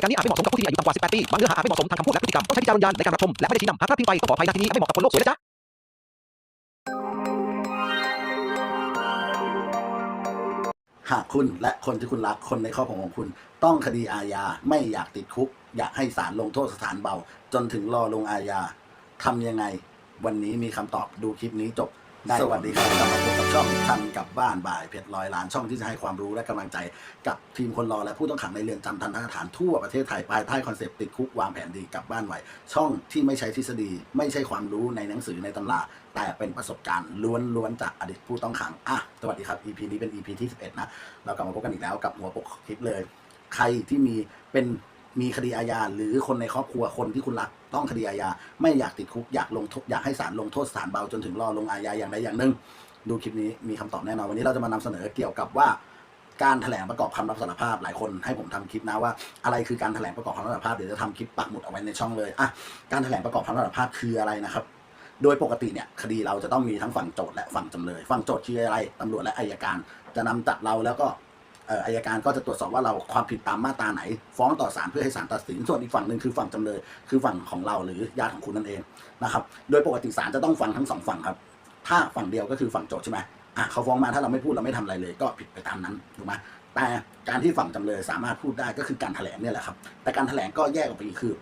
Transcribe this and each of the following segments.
ายการนี้อาจไม่เหมาะสมกับผู้ที่มีอายุต่ำกว่า 18 ปี บางเนื้อหาอาจไม่เหมาะสมทางคำพูดและพฤติกรรม ต้องใช้วิจารณญาณในการรับชม และไม่ได้ชี้นำ หากพลาดพิงไปก็ขออภัยณที่นี้ไม่เหมาะกับคนโลกสวยนะจ๊ะหากคุณและคนที่คุณรักคนในครอบครัวของคุณ ต้องคดีอาญาไม่อยากติดคุก อยากให้ศาลลงโทษสถานเบา จนถึงรอลงอาญาทำยังไง วันนี้มีคำตอบดูคลิปนี้จบ ได้สวัสดีครับกลับมาพบกับช่องทันกับบ้านบ่ายเพชรร้อยล้านช่องที่จะให้ความรู้และกำลังใจกับทีมคนรอและผู้ต้องขังในเรือนจำทันทสถานทั่วประเทศไทยภายใต้คอนเซปต์ติดคุกวางแผนดีกลับบ้านไวช่องที่ไม่ใช้ทฤษฎี ไม่ใช่ความรู้ในหนังสือในตำราแต่เป็นประสบการณ์ล้วนๆจากอดีตผู้ต้องขังอะสวัสดีครับ EP นี้เป็น EP ที่ 11 นะ เรากลับมาพบกันอีกแล้วกับหัวปกคลิปเลย ใครที่มีเป็น มีคดีอาญาหรือคนในครอบครัวคนที่คุณรักต้องคดีอาญาไม่อยากติดคุกอยากลงโทษอยากให้ศาลลงโทษศาลเบาจนถึงรอลงอาญาอย่างใดอย่างหนึ่งดูคลิปนี้มีคำตอบแน่นอนวันนี้เราจะมานำเสนอเกี่ยวกับว่าการแถลงประกอบคำรับสารภาพหลายคนให้ผมทำคลิปนะว่า อะไรคือการแถลงประกอบคำรับสารภาพเดี๋ยวจะทำคลิปปักหมุดเอาไว้ในช่องเลยอะการแถลงประกอบคำรับสารภาพคืออะไรนะครับ โดยปกติเนี่ยคดีเราจะต้องมีทั้งฝั่งโจทย์และฝั่งจำเลย ฝั่งโจทย์คืออะไรตำรวจและอายการ จะนำจับเราแล้วก็ อายการก็จะตรวจสอบว่าเราความผิดตามมาตราไหน ฟ้องต่อศาลเพื่อให้ศาลตัดสิน ส่วนอีกฝั่งหนึ่งคือฝั่งจำเลย คือฝั่งของเราหรือญาติของคุณนั่นเองนะครับ โดยปกติศาลจะต้องฟังทั้งสองฝั่งครับ ถ้าฝั่งเดียวก็คือฝั่งโจทย์ใช่ไหมอะเขาฟ้องมาถ้าเราไม่พูดเราไม่ทำอะไรเลย ก็ผิดไปตามนั้นถูกไหมแต่การที่ฝั่งจำเลยสามารถพูดได้ก็คือการแถลงเนี่ยแหละครับ แต่การแถลงก็แยกออกไปอีกคือ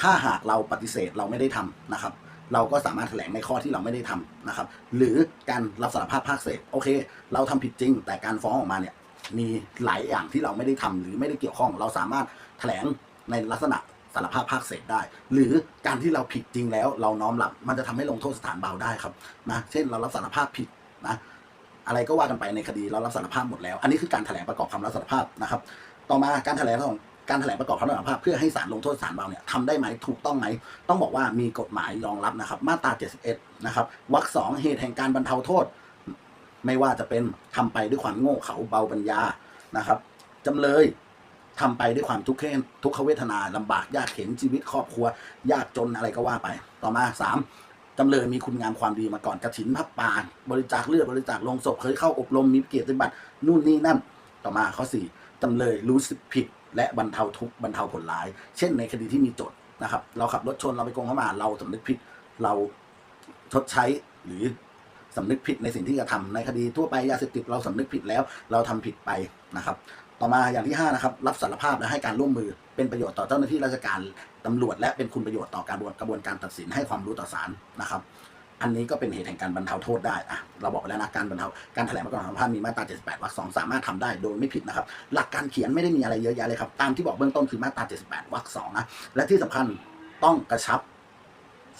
ถ้าหากเราปฏิเสธเราไม่ได้ทำนะครับเราก็สามารถแถลงในข้อที่เราไม่ได้ทำนะครับ หรือการรับสารภาพภาคเศษ โอเค เราทำผิดจริง แต่การฟ้องออกมาเนี่ย มีหลายอย่างที่เราไม่ได้ทำหรือไม่ได้เกี่ยวข้อง เราสามารถแถลงในลักษณะสารภาพภาคเศษได้ หรือการที่เราผิดจริงแล้ว เราน้อมรับมันจะทำให้ลงโทษสถานเบาได้ครับนะเช่นเรารับสารภาพผิดนะอะไรก็ว่ากันไปในคดีเรารับสารภาพหมดแล้ว อันนี้คือการแถลงประกอบคำรับสารภาพนะครับ ต่อมาการแถลงของการแถลงประกอบคำรับสารภาพเพื่อให้ศาลลงโทษศาลเบาเนี่ยทำได้ไหมถูกต้องไหมต้องบอกว่ามีกฎหมายรองรับนะครับ มาตรา 71 นะครับวรรคสองเหตุแห่งการบรรเทาโทษ ไม่ว่าจะเป็นทำไปด้วยความโง่เขลาเบาปัญญานะครับจำเลยทำไปด้วยความทุกข์เข็นทุกขเวทนาลำบากยากเข็นชีวิตครอบครัว ยากจนอะไรก็ว่าไป ต่อมาสามจำเลยมีคุณงามความดีมาก่อนกระถินพับปานบริจาคเลือดบริจาคลงศพเคยเข้าอบรมมีเกียรติบัตรนู่นนี่นั่น ต่อมาข้อสี่จำเลยรู้สึกผิดและบรรเทาทุกข์บรรเทาผลร้าย เช่นในคดีที่มีโจทย์นะครับ เราขับรถชนเราไปโกงเข้ามาเราสำนึกผิดเราชดใช้หรือ สำนึกผิดในสิ่งที่กระทำในคดีทั่วไปยาเสพติดเราสำนึกผิดแล้ว เราทำผิดไปนะครับ ต่อมาอย่างที่ห้านะครับรับสารภาพและให้การร่วมมือเป็นประโยชน์ต่อเจ้าหน้าที่ราชการตำรวจ และเป็นคุณประโยชน์ต่อการกระบวนการตัดสินให้ความรู้ต่อศาลนะครับอันนี้ก็เป็นเหตุแห่งการบรรเทาโทษได้อะเราบอกไปแล้วนะการบรรเทา การแถลงประกอบคำรับสาราพมีมาตรา 78วรรคสองสามารถทำได้โดยไม่ผิดนะครับ หลักการเขียนไม่ได้มีอะไรเยอะแยะเลยครับ ตามที่บอกเบื้องต้นคือมาตรา 78วรรคสองนะ และที่สำคัญต้องกระชับ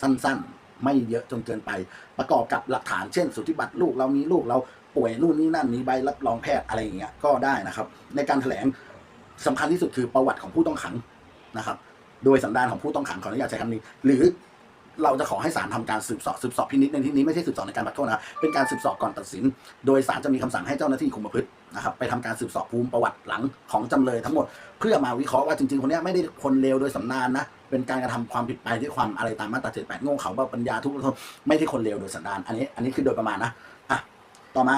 สั้นๆ ไม่เยอะจนเกินไป ประกอบกับหลักฐานเช่น สุทธิบัตรลูกเรามีลูกเราป่วยนู่นนี่นั่นมีใบรับรองแพทย์อะไรอย่างเงี้ยก็ได้นะครับ ในการแถลงสำคัญที่สุดคือประวัติของผู้ต้องขังนะครับ โดยสันดานของผู้ต้องขังขออนุญาตใช้คำนี้ หรือเราจะขอให้ศาลทำการสืบสอบสืบสอบพินิจในที่นี้ไม่ใช่สืบสอบในการบัดโทษนะเป็นการสืบสอบก่อนตัดสิน โดยศาลจะมีคำสั่งให้เจ้าหน้าที่คุมประพฤตินะครับ ไปทำการสืบสอบภูมิประวัติหลังของจำเลยทั้งหมด เพื่อมาวิเคราะห์ว่าจริงๆคนนี้ไม่ได้คนเลวโดยสำนานนะ เป็นการกระทำความผิดไปด้วยความอะไรตามมาตรา78โง่เขาบ้าปัญญาทุกข์ไม่ใช่คนเลวโดยสันดานอันนี้อันนี้คือโดยประมาณนะอะต่อมา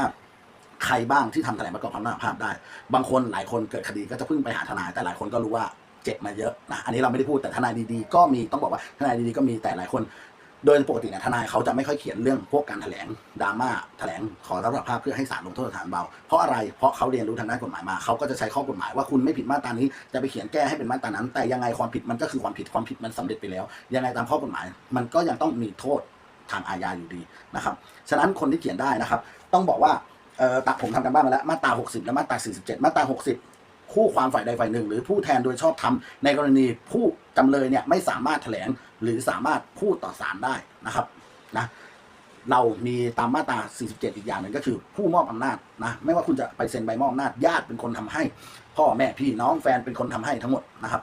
ใครบ้างที่ทำแถลงประกอบคำรับสาภาพได้ บางคนหลายคนเกิดคดีก็จะพึ่งไปหาทนายแต่หลายคนก็รู้ว่าเจ็บมาเยอะนะอันนี้เราไม่ได้พูดแต่ทนายดีๆ ก็มีต้องบอกว่าทนายดีๆก็มีแต่หลายคน โดยปกติเนี่ยทนายเขาจะไม่ค่อยเขียนเรื่องพวกการแถลงดราม่าแถลงขอรับสารภาพเพื่อให้ศาลลงโทษสถานเบา เพราะอะไรเพราะเขาเรียนรู้ทางด้านกฎหมายมาเขาก็จะใช้ข้อกฎหมายว่าคุณไม่ผิดมาตรานี้จะไปเขียนแก้ให้เป็นมาตรานั้น แต่ยังไงความผิดมันก็คือความผิดความผิดมันสำเร็จไปแล้ว ยังไงตามข้อกฎหมาย มันก็ยังต้องมีโทษทางอาญาอยู่ดีนะครับฉะนั้นคนที่เขียนได้นะครับ ต้องบอกว่าเออตักผมทำกันบ้านมาแล้วมาตรา60 และมาตรา47 มาตรา60 คู่ความฝ่ายใดฝ่ายหนึ่ง หรือผู้แทนโดยชอบธรรมในกรณีผู้จำเลยเนี่ยไม่สามารถแถลงหรือสามารถพูดต่อศาลได้นะครับนะเรามีตามมาตรา 47 อีกอย่างหนึ่งก็คือ ผู้มอบอำนาจนะไม่ว่าคุณจะไปเซ็นใบมอบอำนาจญาติเป็นคนทำให้ พ่อแม่พี่น้องแฟนเป็นคนทำให้ทั้งหมดนะครับ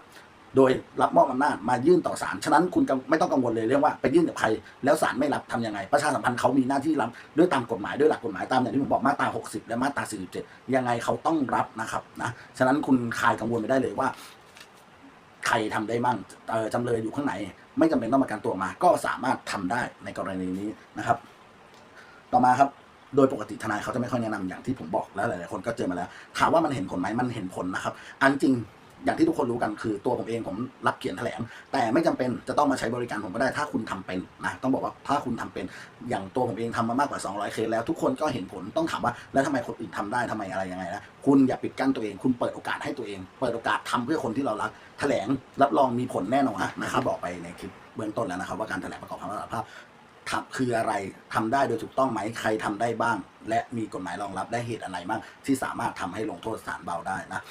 โดยรับมอบอำนาจมายื่นต่อศาลฉะนั้นคุณไม่ต้องกังวลเลยเรื่องว่าไปยื่นกับใครแล้วศาลไม่รับทำยังไง ประชาสัมพันธ์เขามีหน้าที่รับด้วยตามกฎหมายด้วยหลักกฎหมายตามอย่างที่ผมบอกมาตรา 60 และมาตรา 47 ยังไงเขาต้องรับนะครับนะฉะนั้นคุณคลายกังวลไปได้เลยว่า ใครทำได้มั่งเอ่อจำเลยอยู่ข้างในไม่จำเป็นต้องมาการตัวมา ก็สามารถทำได้ในกรณีนี้นะครับ ต่อมาครับโดยปกติทนายเขาจะไม่ค่อยแนะนำอย่างที่ผมบอกแล้วหลายๆคนก็เจอมาแล้วถามว่ามันเห็นผลไหมมันเห็นผลนะครับ อันจริง อย่างที่ทุกคนรู้กันคือตัวผมเองผมรับเขียนแถลง แต่ไม่จำเป็นจะต้องมาใช้บริการผมก็ได้ถ้าคุณทำเป็นนะต้องบอกว่าถ้าคุณทำเป็น อย่างตัวผมเองทำมามากกว่า 200 เคสแล้วทุกคนก็เห็นผลต้องถามว่า แล้วทำไมคนอื่นทำได้ทำไมอะไรยังไงนะคุณอย่าปิดกั้นตัวเอง คุณเปิดโอกาสให้ตัวเอง เปิดโอกาสทำเพื่อคนที่เรารักแถลงรับรองมีผลแน่นอนนะครับบอกไปในคลิปเบื้องต้นแล้วนะครับ ว่าการแถลงประกอบคำรับสารภาพทำคืออะไรทำได้โดยถูกต้องไหมใครทำได้บ้าง และมีกฎหมายรองรับได้เหตุอะไรบ้างที่สามารถทำให้ลงโทษสานเบาได้นะ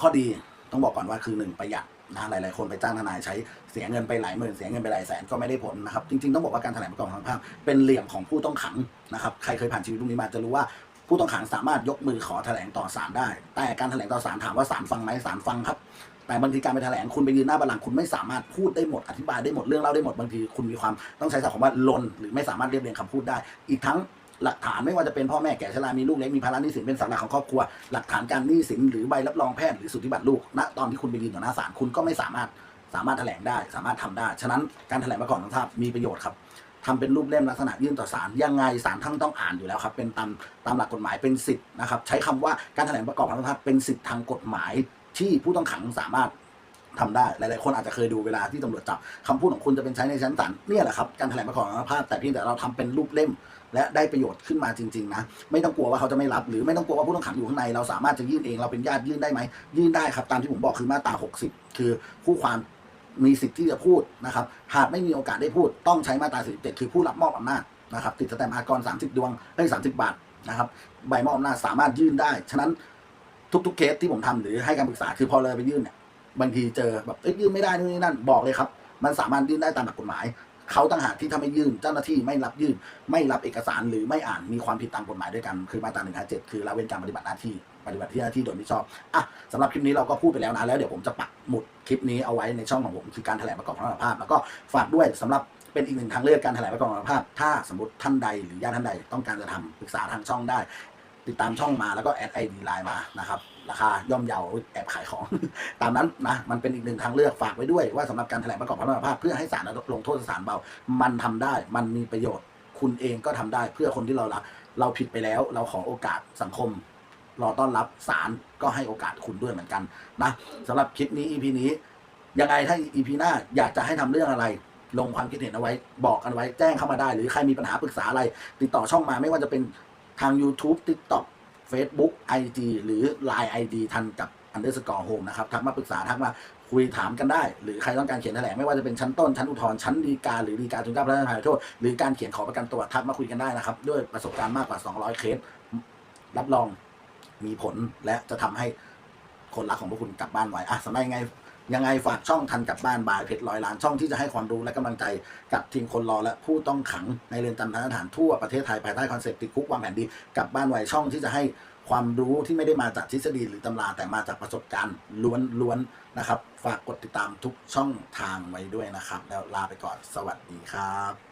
ข้อดี ต้องบอกก่อนว่าคือหนึ่งประหยัดนะหลาย ๆ คนไปจ้างทนายใช้เสียเงินไปหลายหมื่นเสียเงินไปหลายแสนก็ไม่ได้ผลนะครับ จริง ๆ ต้องบอกว่าการแถลงประกอบคำรับสารภาพเป็นเหลี่ยมของผู้ต้องขังนะครับใครเคยผ่านชีวิตตรงนี้มาจะรู้ว่าผู้ต้องขังสามารถยกมือขอแถลงต่อศาลได้ แต่การแถลงต่อศาลถามว่าศาลฟังไหมศาลฟังครับแต่บางทีการไปแถลงคุณไปยืนหน้าบัลลังก์คุณไม่สามารถพูดได้หมดอธิบายได้หมดเรื่องเล่าได้หมดบางทีคุณมีความต้องใช้ศัพท์คำว่าลนหรือไม่สามารถเรียบเรียงคำพูดได้ อีกทั้ง หลักฐานไม่ว่าจะเป็นพ่อแม่แก่ชรามีลูกเล็กมีภาระหนี้สินเป็นสาหลักของครอบครัว หลักฐานการหนี้สินหรือใบรับรองแพทย์หรือสุทธิบัตรลูกณตอนที่คุณไปยืนต่อหน้าศาลคุณก็ไม่สามารถสามารถแถลงได้ สามารถทำได้ ฉะนั้นการแถลงประกอบคำภาพมีประโยชน์ครับทำเป็นรูปเล่มลักษณะยื่นต่อศาลยังไงศาลท่านต้องอ่านอยู่แล้วครับ เป็นตามตามหลักกฎหมายเป็นสิทธิ์นะครับ ใช้คำว่าการแถลงประกอบคำภาพเป็นสิทธิ์ทางกฎหมายที่ผู้ต้องขังสามารถ ทำได้ หลาย ๆ คนอาจจะเคยดูเวลาที่ตำรวจจับคำพูดของคุณจะเป็นใช้ในชั้นศาลเนี่ยแหละครับ การแถลงประกอบสารภาพ แต่เพียงแต่เราทำเป็นรูปเล่ม และได้ประโยชน์ขึ้นมาจริง ๆ นะ ไม่ต้องกลัวว่าเขาจะไม่รับ หรือไม่ต้องกลัวว่าผู้ต้องขังอยู่ข้างใน เราสามารถจะยื่นเอง เราเป็นญาติยื่นได้ไหม ยื่นได้ครับ ตามที่ผมบอกคือมาตรา 60 คือผู้ความมีสิทธิ์ที่จะพูดนะครับ หากไม่มีโอกาสได้พูด ต้องใช้มาตรา47คือผู้รับมอบอำนาจนะครับ ติดสแตมป์อากร 30 ดวงเอ้ย30 บาทนะครับ ใบมอบอำนาจสามารถยื่นได้ ฉะนั้นทุกๆเคสที่ผมทำหรือให้การปรึกษาคือพอเลยไปยื่นเนี่ย บางทีเจอแบบยื่นไม่ได้นู่นนี่นั่นบอกเลยครับ มันสามารถยื่นได้ตามหลักกฎหมาย เขาต่างหากที่ถ้าไม่ยื่นเจ้าหน้าที่ไม่รับยื่น ไม่รับเอกสารหรือไม่อ่านมีความผิดตามกฎหมายด้วยกัน คือมาตราหนึ่งห้าเจ็ดคือละเว้นการปฏิบัติหน้าที่ปฏิบัติหน้าที่โดยมิชอบอะสำหรับคลิปนี้เราก็พูดไปแล้วนะแล้วเดี๋ยวผมจะปักหมุดคลิปนี้เอาไว้ในช่องของผมคือการแถลงประกอบคำรับสารภาพ แล้วก็ฝากด้วยสำหรับเป็นอีกหนึ่งทางเลือกการแถลงประกอบคำรับสารภาพ ถ้าสมมติท่านใดหรือญาติท่านใดต้องการจะทำปรึกษาทางช่องได้ ติดตามช่องมาแล้วก็แอดไอดีไลน์มานะครับ ราคาย่อมเยาแอบขายของ ตามนั้นนะมันเป็นอีกหนึ่งทางเลือกฝากไว้ด้วยว่าสำหรับการแถลงประกอบคำรับสารภาพเพื่อให้ศาลลงโทษสถานเบา มันทำได้มันมีประโยชน์ คุณเองก็ทำได้เพื่อคนที่เรารักเราผิดไปแล้ว เราขอโอกาสสังคมรอต้อนรับศาลก็ให้โอกาสคุณด้วยเหมือนกันนะสำหรับคลิปนี้ EP นี้ยังไงถ้า EP หน้าอยากจะให้ทำเรื่องอะไรลงความคิดเห็นเอาไว้ บอกกันไว้แจ้งเข้ามาได้ หรือใครมีปัญหาปรึกษาอะไร ติดต่อช่องมาไม่ว่าจะเป็นทาง YouTube TikTok Facebook IG หรือ Line ID ทันกับ underscore home นะครับ ทักมาปรึกษา ทักมาคุยถามกันได้ หรือใครต้องการเขียนแถลงไม่ว่าจะเป็นชั้นต้น ชั้นอุทธรณ์ชั้นฎีกาหรือฎีกาจนกระทั่งพระราชทานโทษ หรือการเขียนขอประกันตัวทักมาคุยกันได้นะครับ ด้วยประสบการณ์มากกว่า 200 เคส รับรองมีผลและจะทำให้คนรักของพวกคุณกลับบ้านไวอะสำหรับยังไง ยังไงฝากช่องทันกับบ้านบายเพชรร้อยล้านช่องที่จะให้ความรู้และกำลังใจกับทีมคนรอและผู้ต้องขังในเรือนจำทันฐานทั่วประเทศไทยภายใต้คอนเซ็ปต์ติดคุกวางแผนดีกับบ้านไวช่องที่จะให้ความรู้ที่ไม่ได้มาจากทฤษฎีหรือตำราแต่มาจากประสบการณ์ล้วนๆนะครับ ฝากกดติดตามทุกช่องทางไว้ด้วยนะครับ แล้วลาไปก่อนสวัสดีครับ